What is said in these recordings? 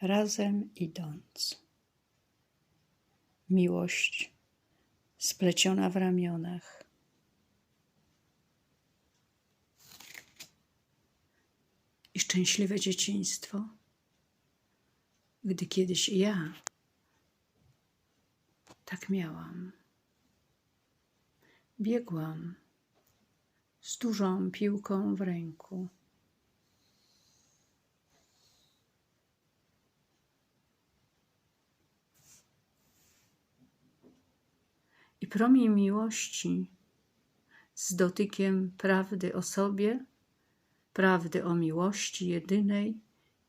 razem idąc. Miłość spleciona w ramionach. I szczęśliwe dzieciństwo, gdy kiedyś ja tak miałam. Biegłam z dużą piłką w ręku. I promień miłości z dotykiem prawdy o sobie, prawdy o miłości jedynej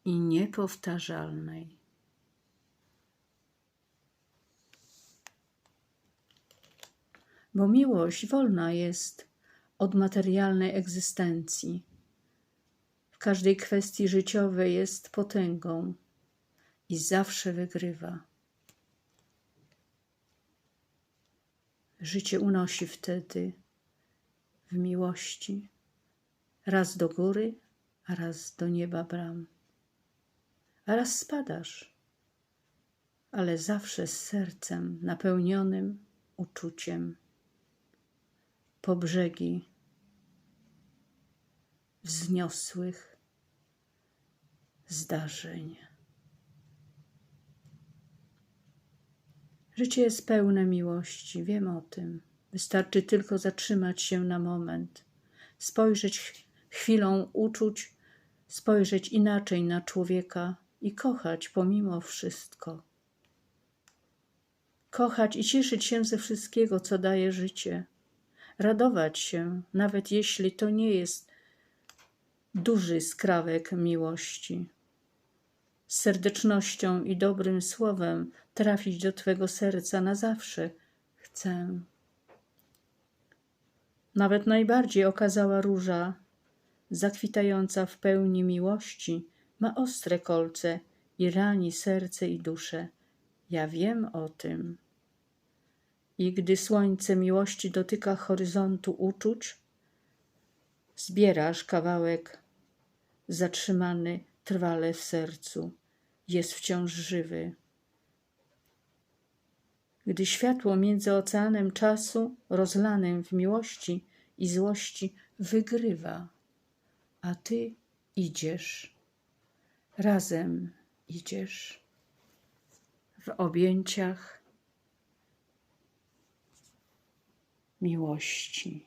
i niepowtarzalnej. Bo miłość wolna jest od materialnej egzystencji. W każdej kwestii życiowej jest potęgą i zawsze wygrywa. Życie unosi wtedy w miłości, raz do góry, a raz do nieba bram. A raz spadasz, ale zawsze z sercem napełnionym uczuciem. Po brzegi wzniosłych zdarzeń. Życie jest pełne miłości, wiem o tym. Wystarczy tylko zatrzymać się na moment, spojrzeć chwilą uczuć, spojrzeć inaczej na człowieka i kochać pomimo wszystko. Kochać i cieszyć się ze wszystkiego, co daje życie. Radować się, nawet jeśli to nie jest duży skrawek miłości z serdecznością i dobrym słowem trafić do Twego serca na zawsze. Chcę. Nawet najbardziej okazała róża, zakwitająca w pełni miłości, ma ostre kolce i rani serce i duszę. Ja wiem o tym. I gdy słońce miłości dotyka horyzontu uczuć, zbierasz kawałek zatrzymany trwale w sercu, jest wciąż żywy. Gdy światło między oceanem czasu, rozlanym w miłości i złości, wygrywa, a ty idziesz, razem idziesz w objęciach miłości.